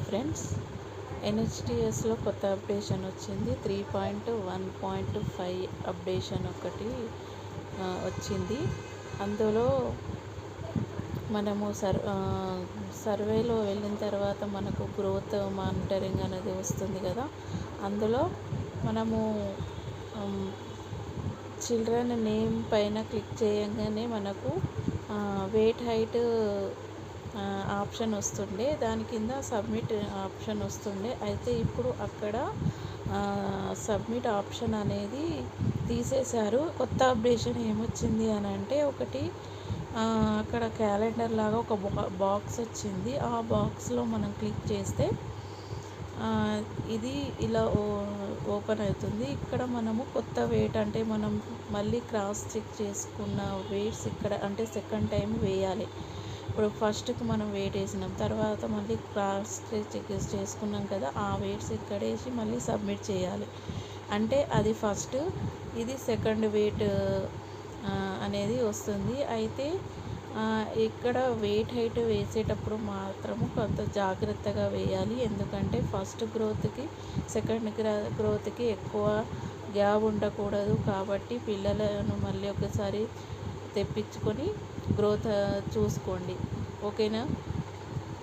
Hi friends. ఎన్హెచ్టిఎస్లో కొత్త updation వచ్చింది. Three point one point five updation ఒకటి వచ్చింది. అందులో మనము సర్ సర్వేలో వెళ్ళిన తర్వాత మనకు గ్రోత్ మానిటరింగ్ అనేది వస్తుంది కదా. అందులో మనము చిల్డ్రన్ నేమ్ పైన క్లిక్ చేయగానే మనకు వెయిట్ హైట్ ఆప్షన్ వస్తుండే దాని కింద సబ్మిట్ ఆప్షన్ వస్తుండే. అయితే ఇప్పుడు అక్కడ సబ్మిట్ ఆప్షన్ అనేది తీసేశారు. కొత్త అప్డేషన్ ఏమొచ్చింది అని అంటే ఒకటి అక్కడ క్యాలెండర్ లాగా ఒక బాక్స్ వచ్చింది. ఆ బాక్స్లో మనం క్లిక్ చేస్తే ఇది ఇలా ఓ- ఓపెన్ అవుతుంది. ఇక్కడ మనము కొత్త వెయిట్ అంటే మనం మళ్ళీ క్రాస్ చెక్ చేసుకున్న వెయిట్స్ ఇక్కడ అంటే సెకండ్ టైం వేయాలి. ఇప్పుడు ఫస్ట్కి మనం వెయిట్ వేసినాం. తర్వాత మళ్ళీ క్రాస్ చెక్ చేసుకున్నాం కదా ఆ వెయిట్స్ ఇక్కడ వేసి మళ్ళీ సబ్మిట్ చేయాలి. అంటే అది ఫస్ట్ ఇది సెకండ్ వెయిట్ అనేది వస్తుంది. అయితే ఇక్కడ వెయిట్ హైట్ వేసేటప్పుడు మాత్రము కొంత జాగ్రత్తగా వేయాలి. ఎందుకంటే ఫస్ట్ గ్రోత్కి సెకండ్ గ్రోత్కి ఎక్కువ గ్యాప్ ఉండకూడదు. కాబట్టి పిల్లలను మళ్ళీ ఒకసారి తెప్పించుకొని గ్రోత్ చూసుకోండి ఓకేనా